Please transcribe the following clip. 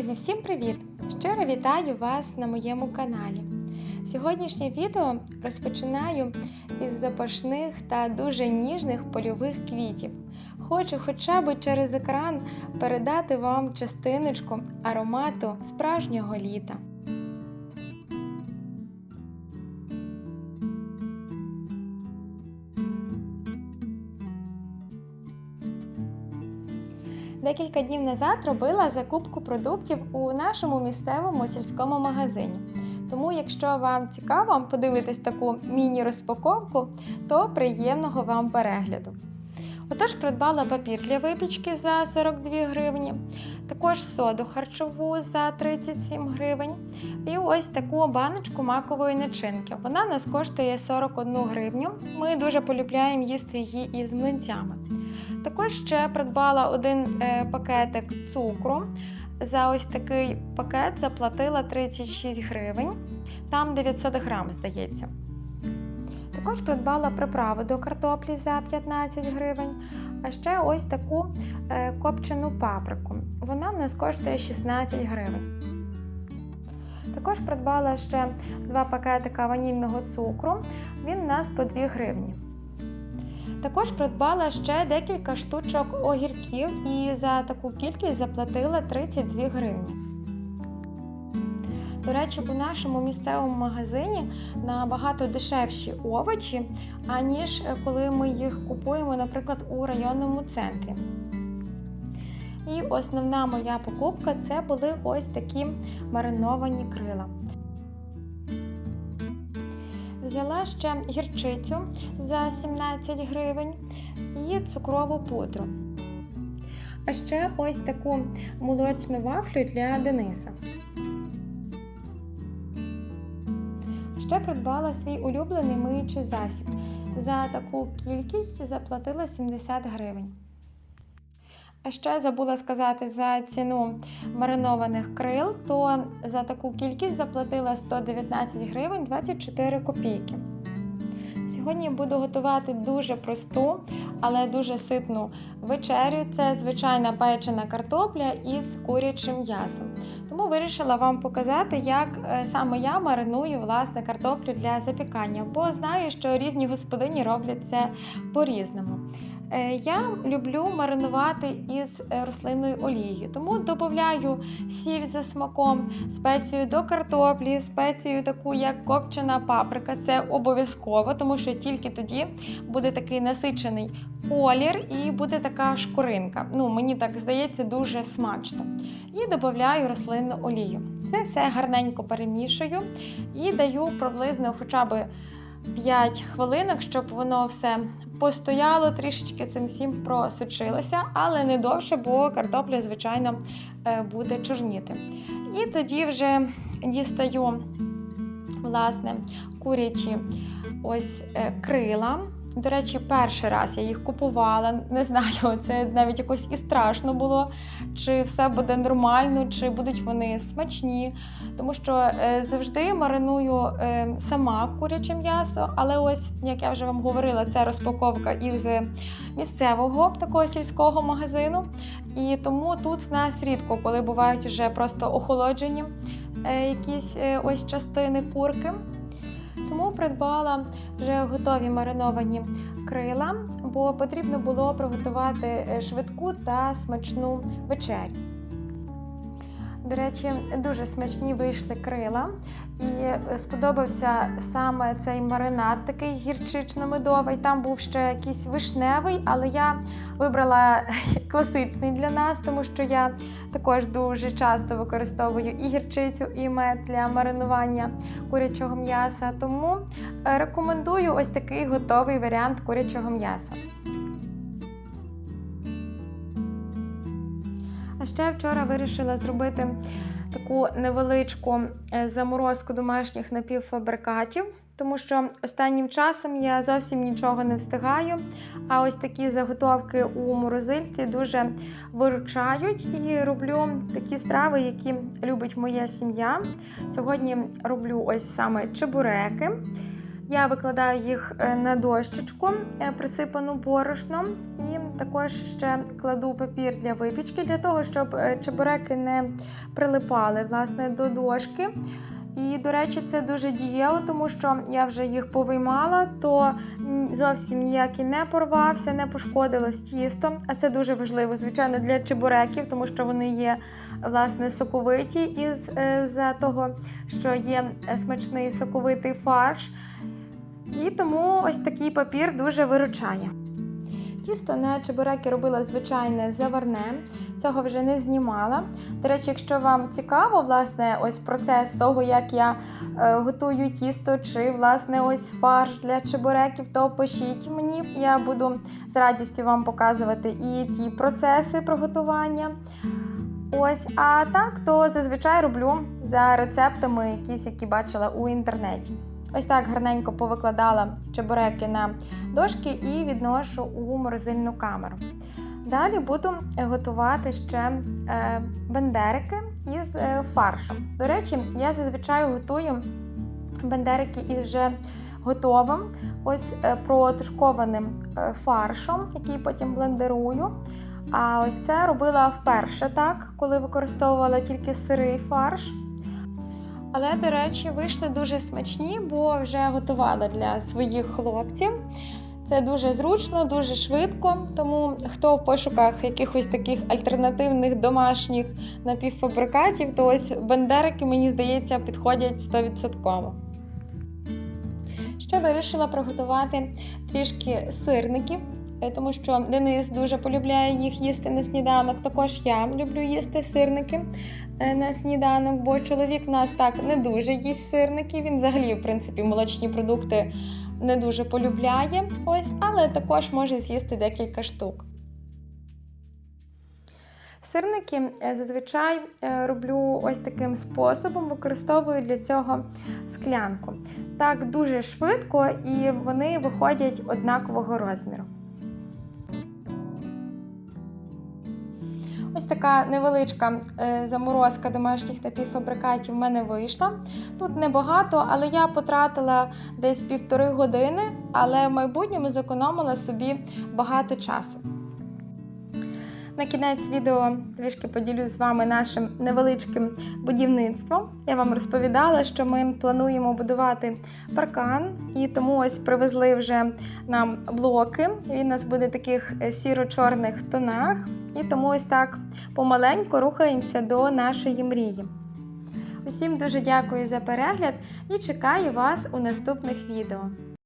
Друзі, всім привіт! Щиро вітаю вас на моєму каналі. Сьогоднішнє відео розпочинаю із запашних та дуже ніжних польових квітів. Хочу хоча б через екран передати вам частиночку аромату справжнього літа. Декілька днів назад робила закупку продуктів у нашому місцевому сільському магазині. Тому, якщо вам цікаво подивитись таку міні-розпаковку, то приємного вам перегляду. Отож, придбала папір для випічки за 42 гривні, також соду харчову за 37 гривень. І ось таку баночку макової начинки. Вона нас коштує 41 гривню. Ми дуже полюбляємо їсти її із млинцями. Також ще придбала один е, пакетик цукру. За ось такий пакет заплатила 36 гривень, там 900 грам, здається. Також придбала приправи до картоплі за 15 гривень, а ще ось таку е, копчену паприку. Вона в нас коштує 16 гривень. Також придбала ще два пакетика ванільного цукру, він у нас по 2 гривні. Також придбала ще декілька штучок огірків і за таку кількість заплатила 32 гривні. До речі, у нашому місцевому магазині набагато дешевші овочі, аніж коли ми їх купуємо, наприклад, у районному центрі. І основна моя покупка це були ось такі мариновані крила. Взяла ще гірчицю за 17 гривень і цукрову пудру. А ще ось таку молочну вафлю для Дениса. Ще придбала свій улюблений миючий засіб. За таку кількість заплатила 70 гривень. А ще забула сказати за ціну маринованих крил, то за таку кількість заплатила 119 гривень 24 копійки. Сьогодні буду готувати дуже просту, але дуже ситну вечерю. Це звичайна печена картопля із курячим м'ясом. Тому вирішила вам показати, як саме я мариную власне картоплю для запікання, бо знаю, що різні господині роблять це по-різному. Я люблю маринувати із рослинною олією, тому додаю сіль за смаком, спецію до картоплі, спецію таку, як копчена паприка. Це обов'язково, тому що тільки тоді буде такий насичений колір і буде така шкуринка. Ну, Мені так здається, дуже смачно. І додаю рослинну олію. Це все гарненько перемішую і даю приблизно хоча б 5 хвилинок, щоб воно все постояло, трішечки цим всім просочилося, але не довше, бо картопля, звичайно, буде чорніти. І тоді вже дістаю, власне, курячі ось крила. До речі, перший раз я їх купувала. Не знаю, це навіть якось і страшно було, чи все буде нормально, чи будуть вони смачні. Тому що завжди мариную сама куряче м'ясо, але ось, як я вже вам говорила, це розпаковка із місцевого такого сільського магазину. І тому тут в нас рідко, коли бувають вже просто охолоджені якісь ось частини курки. Тому придбала вже готові мариновані крила, бо потрібно було приготувати швидку та смачну вечерю. До речі, дуже смачні вийшли крила, і сподобався саме цей маринад, такий гірчично-медовий. Там був ще якийсь вишневий, але я вибрала класичний для нас, тому що я також дуже часто використовую і гірчицю, і мед для маринування курячого м'яса. Тому рекомендую ось такий готовий варіант курячого м'яса. Ще вчора вирішила зробити таку невеличку заморозку домашніх напівфабрикатів, тому що останнім часом я зовсім нічого не встигаю. А ось такі заготовки у морозильці дуже виручають і роблю такі страви, які любить моя сім'я. Сьогодні роблю ось саме чебуреки. Я викладаю їх на дощечку, присипану борошном, і також ще кладу папір для випічки, для того, щоб е, чебуреки не прилипали власне, до дошки. І, до речі, це дуже дієво, тому що я вже їх повиймала, то зовсім ніякий не порвався, не пошкодилось тісто. А це дуже важливо, звичайно, для чебуреків, тому що вони є власне соковиті із е, за того, що є е, смачний соковитий фарш. І тому ось такий папір дуже виручає. Тісто на чебуреки робила звичайне заварне, цього вже не знімала. До речі, якщо вам цікаво, власне, ось процес того, як я е, готую тісто, чи власне ось фарш для чебуреків, то пишіть мені. Я буду з радістю вам показувати і ті процеси приготування. Ось, а так, то зазвичай роблю за рецептами, якісь, які бачила у інтернеті. Ось так гарненько повикладала чебуреки на дошки і відношу у морозильну камеру. Далі буду готувати ще е, бендерики із е, фаршем. До речі, я зазвичай готую бендерики із вже готовим, ось е, протушкованим фаршом, який потім блендерую. А ось це робила вперше так, коли використовувала тільки сирий фарш. Але, до речі, вийшли дуже смачні, бо вже готувала для своїх хлопців. Це дуже зручно, дуже швидко. Тому хто в пошуках якихось таких альтернативних домашніх напівфабрикатів, то ось бендерики, мені здається, підходять 100%. Ще вирішила приготувати трішки сирників, тому що Денис дуже полюбляє їх їсти на сніданок. Також я люблю їсти сирники е, на сніданок, бо чоловік у нас так не дуже їсть сирники. Він взагалі, в принципі, молочні продукти не дуже полюбляє. Ось, але також може з'їсти декілька штук. Сирники е, зазвичай е, роблю ось таким способом, використовую для цього склянку. Так дуже швидко і вони виходять однакового розміру. Ось така невеличка е, заморозка домашніх напівфабрикатів в мене вийшла. Тут небагато, але я потратила десь півтори години, але в майбутньому зекономила собі багато часу. На кінець відео трішки поділюсь з вами нашим невеличким будівництвом. Я вам розповідала, що ми плануємо будувати паркан, і тому ось привезли вже нам блоки. Він у нас буде в таких сіро-чорних тонах. І тому ось так помаленьку рухаємося до нашої мрії. Усім дуже дякую за перегляд і чекаю вас у наступних відео.